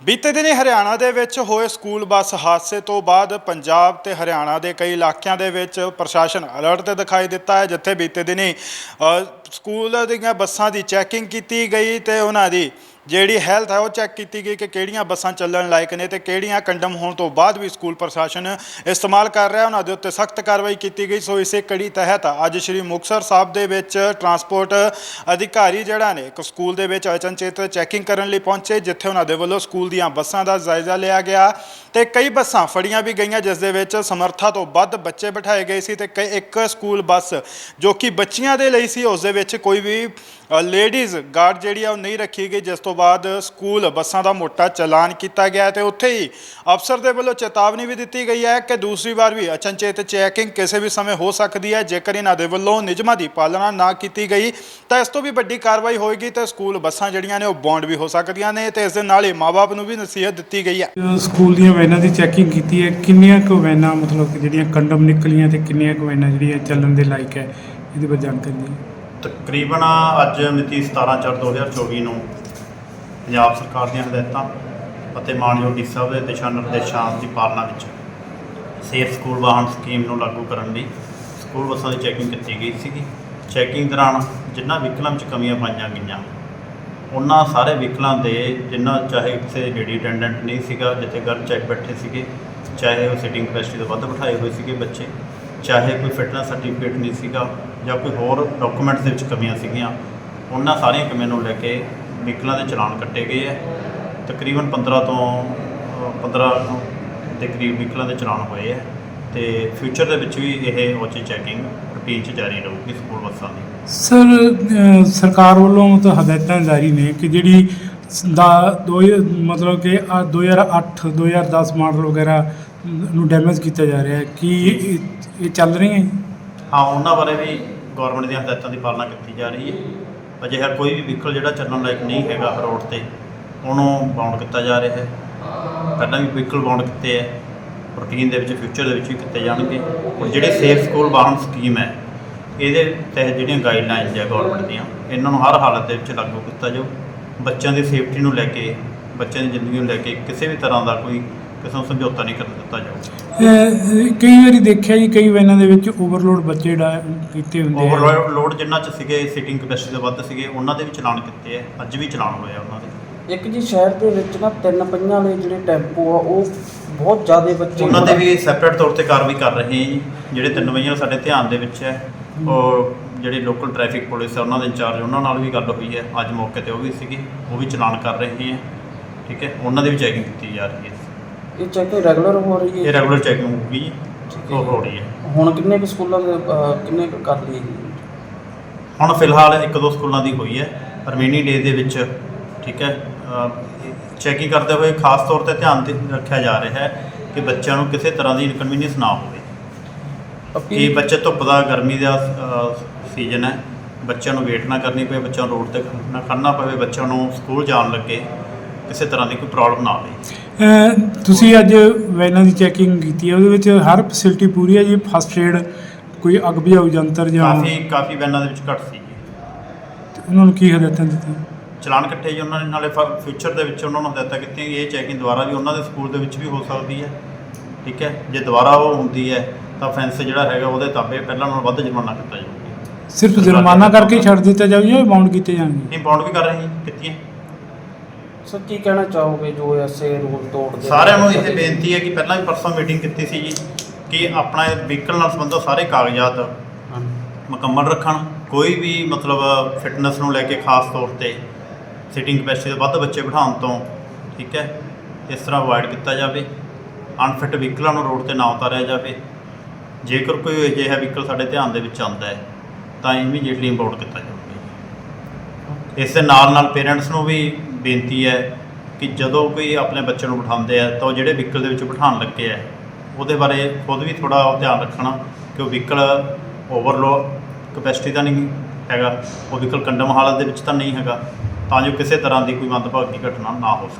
ਬੀਤੇ ਦਿਨੀ ਹਰਿਆਣਾ ਦੇ ਵਿੱਚ ਹੋਏ ਸਕੂਲ ਬੱਸ ਹਾਦਸੇ ਤੋਂ ਬਾਅਦ ਪੰਜਾਬ ਤੇ ਹਰਿਆਣਾ ਦੇ ਕਈ ਇਲਾਕਿਆਂ ਦੇ ਵਿੱਚ ਪ੍ਰਸ਼ਾਸਨ ਅਲਰਟ ਤੇ ਦਿਖਾਈ ਦਿੱਤਾ ਹੈ, ਜਿੱਥੇ ਬੀਤੇ ਦਿਨੀ ਸਕੂਲ ਦੀਆਂ ਬੱਸਾਂ ਦੀ ਚੈਕਿੰਗ ਕੀਤੀ ਗਈ ਤੇ ਉਹਨਾਂ ਦੀ ਜਿਹੜੀ ਹੈਲਥ ਹੈ ਉਹ ਚੈੱਕ ਕੀਤੀ ਗਈ ਕਿ ਕਿਹੜੀਆਂ ਬੱਸਾਂ ਚੱਲਣ ਲਾਇਕ ਨੇ ਤੇ ਕਿਹੜੀਆਂ ਕੰਡਮ ਹੋਣ ਤੋਂ ਬਾਅਦ ਵੀ ਸਕੂਲ ਪ੍ਰਸ਼ਾਸਨ ਇਸਤੇਮਾਲ ਕਰ ਰਿਹਾ। ਉਹਨਾਂ ਦੇ ਉੱਤੇ ਸਖਤ ਕਾਰਵਾਈ ਕੀਤੀ ਗਈ। ਸੋ ਇਸੇ ਕੜੀ ਤਹਿਤ ਅੱਜ ਸ਼੍ਰੀ ਮੁਕਤਸਰ ਸਾਹਿਬ ਦੇ ਵਿੱਚ ਟਰਾਂਸਪੋਰਟ ਅਧਿਕਾਰੀ ਜਿਹੜਾ ਨੇ, ਇੱਕ ਸਕੂਲ ਦੇ ਵਿੱਚ ਅਚਨਚੇਤ ਚੈਕਿੰਗ ਕਰਨ ਲਈ ਪਹੁੰਚੇ, ਜਿੱਥੇ ਉਹਨਾਂ ਦੇ ਵੱਲੋਂ ਸਕੂਲ ਦੀਆਂ ਬੱਸਾਂ ਦਾ ਜਾਇਜ਼ਾ ਲਿਆ ਗਿਆ ਤੇ ਕਈ ਬੱਸਾਂ ਫੜੀਆਂ ਵੀ ਗਈਆਂ, ਜਿਸ ਦੇ ਵਿੱਚ ਸਮਰੱਥਾ ਤੋਂ ਵੱਧ ਬੱਚੇ ਬਿਠਾਏ ਗਏ ਸੀ ਤੇ ਕਈ, ਇੱਕ ਸਕੂਲ ਬੱਸ ਜੋ ਕਿ ਬੱਚੀਆਂ ਦੇ ਲਈ ਸੀ, ਉਸ ਦੇ ਵਿੱਚ ਕੋਈ ਵੀ ਲੇਡੀਜ਼ ਗਾਰਡ ਜਿਹੜੀ ਆ, ਉਹ ਨਹੀਂ ਰੱਖੀ ਗਈ, ਜਿਸ ਤੋਂ ਬਾਅਦ ਸਕੂਲ ਬੱਸਾਂ ਦਾ ਮੋਟਾ ਚਲਾਨ ਕੀਤਾ ਗਿਆ ਤੇ ਉੱਥੇ ਹੀ ਅਫਸਰ ਦੇ ਵੱਲੋਂ ਚੇਤਾਵਨੀ ਵੀ ਦਿੱਤੀ ਗਈ ਹੈ ਕਿ ਦੂਸਰੀ ਵਾਰ ਵੀ ਅਚਨਚੇਤ ਚੈਕਿੰਗ ਕਿਸੇ ਵੀ ਸਮੇਂ ਹੋ ਸਕਦੀ ਹੈ। ਜੇਕਰ ਇਹਨਾਂ ਦੇ ਵੱਲੋਂ ਨਿਯਮਾਂ ਦੀ ਪਾਲਣਾ ਨਾ ਕੀਤੀ ਗਈ ਤਾਂ ਇਸ ਤੋਂ ਵੀ ਵੱਡੀ ਕਾਰਵਾਈ ਹੋਏਗੀ ਤੇ ਸਕੂਲ ਬੱਸਾਂ ਜਿਹੜੀਆਂ ਨੇ ਉਹ ਬੌਂਡ ਵੀ ਹੋ ਸਕਦੀਆਂ ਨੇ ਤੇ ਇਸ ਦੇ ਨਾਲ ਹੀ ਮਾਪੇ ਨੂੰ ਵੀ ਨਸੀਹਤ ਦਿੱਤੀ ਗਈ ਹੈ। ਸਕੂਲ ਦੀਆਂ ਵੈਨਾਂ ਦੀ ਚੈਕਿੰਗ ਕੀਤੀ ਹੈ। ਕਿੰਨੀਆਂ ਕੁ ਵੈਨਾਂ ਮਤਲਬ ਕਿ ਜਿਹੜੀਆਂ ਕੰਡਮ ਨਿਕਲੀਆਂ ਤੇ ਕਿੰਨੀਆਂ ਕੁ ਵੈਨਾਂ ਜਿਹੜੀਆਂ ਚੱਲਣ ਦੇ ਲਾਇਕ ਹੈ ਇਹਦੇ ਬਾਰੇ ਜਾਣਕਾਰੀ ਦਿਓ। ਤਕਰੀਬਨ ਅੱਜ ਮਿਤੀ 17/4/2024 ਨੂੰ ਪੰਜਾਬ ਸਰਕਾਰ ਦੀਆਂ ਹਦਾਇਤਾਂ ਅਤੇ ਮਾਨਯੋਗ ਡੀ ਸਾਹਿਬ ਦੇ ਦਿਸ਼ਾ ਨਿਰਦੇਸ਼ਾਂ ਦੀ ਪਾਲਣਾ ਵਿੱਚ ਸੇਫ ਸਕੂਲ ਵਾਹਨ ਸਕੀਮ ਨੂੰ ਲਾਗੂ ਕਰਨ ਲਈ ਸਕੂਲ ਬੱਸਾਂ ਦੀ ਚੈਕਿੰਗ ਕੀਤੀ ਗਈ ਸੀਗੀ। ਚੈਕਿੰਗ ਦੌਰਾਨ ਜਿਨ੍ਹਾਂ ਵਹੀਕਲਾਂ ਵਿੱਚ ਕਮੀਆਂ ਪਾਈਆਂ ਗਈਆਂ, ਉਹਨਾਂ ਸਾਰੇ ਵਹੀਕਲਾਂ ਦੇ ਜਿਨ੍ਹਾਂ ਚਾਹੇ ਕਿਸੇ ਲੇਡੀ ਅਟੈਂਡੈਂਟ ਨਹੀਂ ਸੀਗਾ, ਜਿੱਥੇ ਗਰ ਚੈੱਕ ਬੈਠੇ ਸੀਗੇ, ਚਾਹੇ ਉਹ ਸਿਟਿੰਗ ਕਪੈਸਿਟੀ ਤੋਂ ਵੱਧ ਬਿਠਾਏ ਹੋਏ ਸੀਗੇ ਬੱਚੇ, ਚਾਹੇ ਕੋਈ ਫਿਟਨੈਸ ਸਰਟੀਫਿਕੇਟ ਨਹੀਂ ਸੀਗਾ ਜਾਂ ਕੋਈ ਹੋਰ ਡਾਕੂਮੈਂਟਸ ਦੇ ਵਿੱਚ ਕਮੀਆਂ ਸੀਗੀਆਂ, ਉਹਨਾਂ ਸਾਰੀਆਂ ਕਮੀਆਂ ਨੂੰ ਲੈ ਕੇ ਵਹੀਕਲਾਂ ਦੇ ਚਲਾਨ ਕੱਟੇ ਗਏ ਹੈ ਤਕਰੀਬਨ 15 ਤੋਂ ਅ, 15 ਦੇ ਕਰੀਬ ਵਹੀਕਲਾਂ ਦੇ ਚਲਾਨ ਹੋਏ ਹੈ ਤੇ ਫਿਊਚਰ ਦੇ ਵਿੱਚ ਵੀ ਇਹ ਔਚੀ ਚੈਕਿੰਗ ਰੂਟੀਨ 'ਚ ਜਾਰੀ ਰਹੂਗੀ ਸਕੂਲ ਬੱਸਾਂ ਦੀ। ਸਰ ਸਰਕਾਰ ਵੱਲੋਂ ਤਾਂ ਹਦਾਇਤਾਂ ਜਾਰੀ ਨੇ ਕਿ ਜਿਹੜੀ ਦਾ ਦੋ ਮਤਲਬ ਕਿ ਆਹ 2008 2010 ਮਾਡਲ ਵਗੈਰਾ ਨੂੰ ਡੈਮੇਜ ਕੀਤਾ ਜਾ ਰਿਹਾ ਹੈ। ਕੀ ਇਹ- ਚੱਲ ਰਹੀਆਂ ਹੈ ਹਾਂ ਉਹਨਾਂ ਬਾਰੇ ਵੀ ਗਵਰਨਮੈਂਟ ਦੀਆਂ ਹਦਾਇਤਾਂ ਦੀ ਪਾਲਣਾ ਕੀਤੀ ਜਾ ਰਹੀ ਹੈ। ਅਜਿਹਾ ਕੋਈ ਵੀ ਵਹੀਕਲ ਜਿਹੜਾ ਚੱਲਣ ਲਾਇਕ ਨਹੀਂ ਹੈਗਾ ਰੋਡ ਤੇ, ਉਹਨੂੰ ਬਾਉਂਡ ਕੀਤਾ ਜਾ ਰਿਹਾ ਹੈ। ਪਹਿਲਾਂ ਵੀ ਵਹੀਕਲ ਬਾਉਂਡ ਕੀਤੇ ਹੈ ਰੂਟੀਨ ਦੇ ਵਿੱਚ ਫਿਊਚਰ ਦੇ ਵਿੱਚ ਵੀ ਕੀਤੇ ਜਾਣਗੇ। ਔਰ ਜਿਹੜੇ ਸੇਫ ਸਕੂਲ ਵਾਹਨ ਸਕੀਮ ਹੈ, ਇਹਦੇ ਤਹਿਤ ਜਿਹੜੀਆਂ ਗਾਈਡਲਾਈਨਸ ਹੈ ਗਵਰਨਮੈਂਟ ਦੀਆਂ, ਇਹਨਾਂ ਨੂੰ ਹਰ ਹਾਲਤ ਦੇ ਵਿੱਚ ਲਾਗੂ ਕੀਤਾ ਜਾਓ ਬੱਚਿਆਂ ਦੀ ਸੇਫਟੀ ਨੂੰ ਲੈ ਕੇ, ਬੱਚਿਆਂ ਦੀ ਜ਼ਿੰਦਗੀ ਨੂੰ ਲੈ ਕੇ ਕਿਸੇ ਵੀ ਤਰ੍ਹਾਂ ਦਾ ਕੋਈ ਕਿਸੇ ਨੂੰ ਸਮਝੌਤਾ ਨਹੀਂ ਕਰਨ ਦਿੱਤਾ ਜਾਊ। ਅ, ਕਈ ਵਾਰੀ ਦੇਖਿਆ ਜੀ ਕਈ ਵੈਨਾਂ ਦੇ ਵਿੱਚ ਓਵਰਲੋਡ ਬੱਚੇ ਡਾ ਕੀਤੇ ਹੁੰਦੇ ਆ। ਓਵਰਲੋਡ ਜਿੰਨਾ ਚ ਸੀਗੇ ਸੀਟਿੰਗ ਕਪੈਸਿਟੀ ਤੋਂ ਵੱਧ ਸੀਗੇ ਉਹਨਾਂ ਦੇ ਵੀ ਚਲਾਨ ਕੀਤੇ ਆ ਅੱਜ ਵੀ ਚਲਾਨ ਹੋਇਆ ਉਹਨਾਂ ਦੇ। ਇੱਕ ਜੀ ਸ਼ਹਿਰ ਦੇ ਵਿੱਚ ਨਾ ਤਿੰਨ ਪਹੀਆਂ ਵਾਲੇ ਜਿਹੜੇ ਟੈਂਪੂ ਆ ਉਹ ਬਹੁਤ ਜ਼ਿਆਦਾ ਬੱਚੇ ਉਹਨਾਂ ਦੇ ਵੀ ਸੈਪਰੇਟ ਤੌਰ ਤੇ ਕਾਰਵਾਈ ਕਰ ਰਹੇ ਹਾਂ ਜੀ ਜਿਹੜੇ ਤਿੰਨ ਵਜੇ ਸਾਡੇ ਧਿਆਨ ਦੇ ਵਿੱਚ ਹੈ। ਔਰ ਜਿਹੜੀ ਲੋਕਲ ਟ੍ਰੈਫਿਕ ਪੁਲਿਸ ਹੈ ਉਹਨਾਂ ਦੇ ਇੰਚਾਰਜ ਉਹਨਾਂ ਨਾਲ ਵੀ ਗੱਲ ਹੋਈ ਹੈ ਅੱਜ ਮੌਕੇ ਤੇ ਉਹ ਵੀ ਸੀਗੇ ਉਹ ਵੀ ਚਲਾਨ ਕਰ ਰਹੇ ਹੈ ਠੀਕ ਹੈ ਉਹਨਾਂ ਦੀ ਵੀ ਚੈਕਿੰਗ ਕੀਤੀ ਜਾ ਰਹੀ ਹੈ। ਇਹ ਚੈਕਿੰਗ ਰੈਗੂਲਰ ਹੋ ਰਹੀ ਇਹ ਹੈ ਰੈਗੂਲਰ ਚੈਕਿੰਗ ਹੋਊਗੀ। ਉਹ ਹੋ। ਰਹੀ ਹੈ। ਹੁਣ ਕਿੰਨੇ ਕੁ ਸਕੂਲਾਂ ਦੇ ਅਹ, ਕਿੰਨੇ ਕੁ ਕਰ ਲਈ ਜੀ ਹੁਣ ਫਿਲਹਾਲ ਇੱਕ ਦੋ ਸਕੂਲਾਂ ਦੀ ਹੋਈ ਹੈ ਰਮੇਨੀ ਡੇ ਦੇ ਵਿੱਚ ਠੀਕ ਹੈ ਚੈਕਿੰਗ ਕਰਦੇ ਹੋਏ ਖਾਸ ਤੌਰ ਤੇ ਧਿਆਨ ਦੇ ਰੱਖਿਆ ਜਾ ਰਿਹਾ ਹੈ ਕਿ ਬੱਚਿਆਂ ਨੂੰ ਕਿਸੇ ਤਰ੍ਹਾਂ ਦੀ ਇਨਕਨਵੀਨੀਅੰਸ ਨਾ ਹੋਵੇ। ਕਿ ਅਪੀਲ ਬੱਚੇ ਧੁੱਪ ਦਾ ਗਰਮੀ ਦਾ ਸੀਜ਼ਨ ਹੈ ਬੱਚਿਆਂ ਨੂੰ ਵੇਟ ਨਾ ਕਰਨੀ ਪਵੇ ਬੱਚਿਆਂ ਨੂੰ ਰੋਡ ਤੇ ਨਾ ਖੜਨਾ ਪਵੇ ਬੱਚਿਆਂ ਨੂੰ ਸਕੂਲ ਜਾਣ ਲੱਗੇ। ਕਿਸੇ ਤਰ੍ਹਾਂ ਦੀ ਕੋਈ ਪ੍ਰੋਬਲਮ ਨਾ ਆਵੇ। ਤੁਸੀਂ ਅੱਜ ਵੈਨਾਂ ਦੀ ਚੈਕਿੰਗ ਕੀਤੀ ਹੈ ਉਹਦੇ ਵਿੱਚ ਹਰ ਫੈਸਿਲਿਟੀ ਪੂਰੀ ਹੈ ਜੀ ਫਸਟ ਏਡ ਕੋਈ ਅੱਗ ਬੁਝਾਊ ਯੰਤਰ ਜਾਂ ਕਾਫੀ ਕਾਫੀ ਵੈਨਾਂ ਦੇ ਵਿੱਚ ਘੱਟ ਸੀ। ਉਹਨਾਂ ਨੂੰ ਕੀ ਹਦਾਇਤਾਂ ਦਿੱਤੀਆਂ? ਚਲਾਨ ਕੱਟੇ ਜੀ ਉਹਨਾਂ ਨੇ ਨਾਲੇ ਫਿਊਚਰ ਦੇ ਵਿੱਚ ਉਹਨਾਂ ਨੂੰ ਹਦਾਇਤਾਂ ਕੀਤੀਆਂ ਕਿ ਇਹ ਚੈਕਿੰਗ ਦੁਬਾਰਾ ਵੀ ਉਹਨਾਂ ਦੇ ਸਕੂਲ ਦੇ ਵਿੱਚ ਵੀ ਹੋ ਸਕਦੀ ਹੈ। ਠੀਕ ਹੈ? ਜੇ ਦੁਬਾਰਾ ਉਹ ਹੁੰਦੀ ਹੈ ਤਾਂ ਫੈਂਸ ਜਿਹੜਾ ਹੈਗਾ ਉਹਦੇ ਤਾਬੇ ਪਹਿਲਾਂ ਨਾਲੋਂ ਵੱਧ ਜੁਰਮਾਨਾ ਕੀਤਾ ਜਾਊਗਾ। ਸਿਰਫ ਜੁਰਮਾਨਾ ਕਰਕੇ ਛੱਡ ਦਿੱਤਾ ਜਾਊ ਜਾਂ ਬਾਉਂਡ ਕੀਤੇ ਜਾਣਗੇ? ਨਹੀਂ ਬਾਉਂਡ ਵੀ ਕਰ ਰਹੇ ਹਾਂ ਕੀਤੀਆਂ। ਸਰ ਕੀ ਕਹਿਣਾ ਚਾਹੋਗੇ ਜੋ ਐਸੇ ਰੂਲ ਤੋੜਦੇ ਸਾਰਿਆਂ ਨੂੰ ਇਹ ਬੇਨਤੀ ਹੈ ਕਿ ਪਹਿਲਾਂ ਵੀ ਪਰਸੋਂ ਮੀਟਿੰਗ ਕੀਤੀ ਸੀ ਜੀ ਕਿ ਆਪਣਾ ਵਹੀਕਲ ਨਾਲ ਸੰਬੰਧਿਤ ਸਾਰੇ ਕਾਗਜ਼ਾਤ। ਮੁਕੰਮਲ ਰੱਖਣ ਕੋਈ ਵੀ ਮਤਲਬ ਫਿਟਨੈਸ ਨੂੰ ਲੈ ਕੇ ਖਾਸ ਤੌਰ ਤੇ ਸਿਟਿੰਗ ਕਪੈਸਿਟੀ ਤੋਂ ਵੱਧ ਬੱਚੇ ਬਿਠਾਉਣ ਤੋਂ ਠੀਕ ਹੈ ਇਸ ਤਰ੍ਹਾਂ ਅਵੋਇਡ ਕੀਤਾ ਜਾਵੇ ਅਨਫਿਟ ਵਹੀਕਲਾਂ ਨੂੰ ਰੋਡ ਤੇ ਨਾ ਉਤਾਰਿਆ ਜਾਵੇ। ਜੇਕਰ ਕੋਈ ਅਜਿਹਾ ਵਹੀਕਲ ਸਾਡੇ ਧਿਆਨ ਦੇ ਵਿੱਚ ਆਉਂਦਾ ਹੈ ਤਾਂ ਇਮੀਡੀਏਟਲੀ ਇੰਪੋਰਟ ਕੀਤਾ ਜਾਵੇ ਇਸ ਦੇ ਨਾਲ ਨਾਲ ਪੇਰੈਂਟਸ ਨੂੰ ਵੀ ਬੇਨਤੀ ਹੈ ਕਿ ਜਦੋਂ ਕੋਈ ਆਪਣੇ ਬੱਚੇ ਨੂੰ ਬਿਠਾਉਂਦੇ ਆ ਤਾਂ ਉਹ ਜਿਹੜੇ ਵਹੀਕਲ ਦੇ ਵਿੱਚ ਬਿਠਾਉਣ ਲੱਗੇ ਆ, ਉਹਦੇ ਬਾਰੇ ਖੁਦ ਵੀ ਥੋੜਾ ਧਿਆਨ ਰੱਖਣਾ ਕਿ ਉਹ ਵਹੀਕਲ ਓਵਰਲੋ ਕਪੈਸਿਟੀ ਦਾ ਨਹੀਂ ਹੈਗਾ, ਉਹ ਵਹੀਕਲ ਕੰਡਮ ਹਾਲਤ ਦੇ ਵਿੱਚ ਤਾਂ ਨਹੀਂ ਹੈਗਾ, ਤਾਂ ਜੋ ਕਿਸੇ ਤਰ੍ਹਾਂ ਦੀ ਕੋਈ ਮੰਦਭਾਗੀ ਘਟਨਾ ਨਾ ਹੋ ਸਕੇ।